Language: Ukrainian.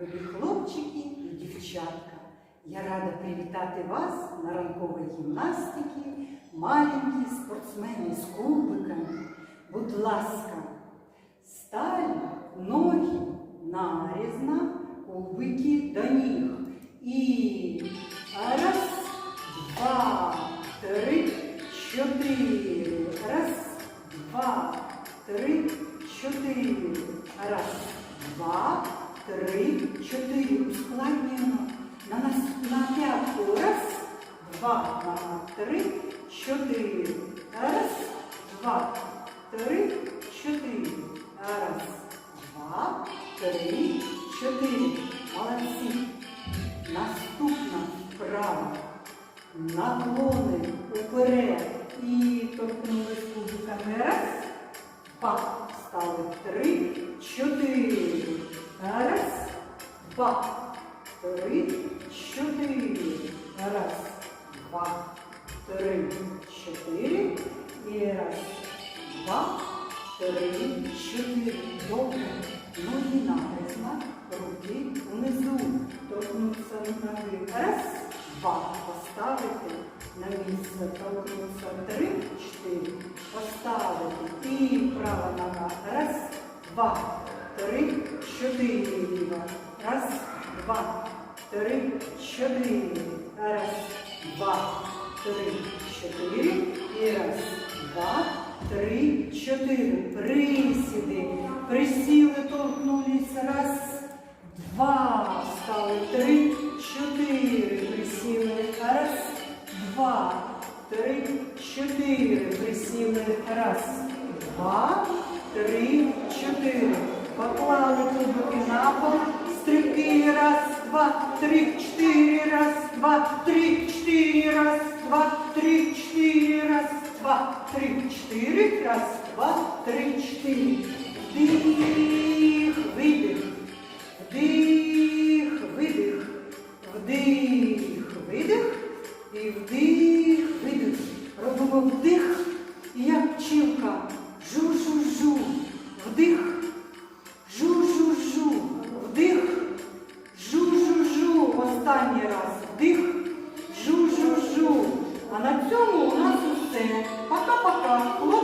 любі хлопчики і дівчатка. Я рада привітати вас на ранковій гімнастиці, маленькі спортсмени з кубиками. Будь ласка, стали ноги нарізно, кубики до ніг. І раз, два, три, чотири. Раз, два, три, чотири. Раз, два, три, чотири. Ускладнюємо. На, нас, на п'ятку. Раз, два, на три, чотири. Раз, два, три, чотири. Раз, два, три, чотири. Молодці. Наступна вправа. Наклони уперед і торкнулись кубиками. Раз, два, стали три, чотири. Раз, два, три, чотири. Раз, два, три, чотири. І раз, два, три, чотири. Добре. Ноги напряжно, руки внизу. Торкнуться ноги. Раз, два. Поставити на місце. Торкнуться три, чотири. Поставити. І права нога. Раз, два, три, чотири. Ліва. Раз, два, три, чотири. Раз, два, три, чотири. І раз, два, три, чотири. Присіди. Присіли, торкнулись. Раз, два. Встали. Три, чотири. Присіли. Раз, два, три, чотири. Присіли. Раз, два, три, чотири стрибки, раз, два, три, четыре, раз, два, три, четыре, раз, два, три, четыре, раз, два, три, четыре, раз, два, три, чотири. цьому у нас все. Пока-пока.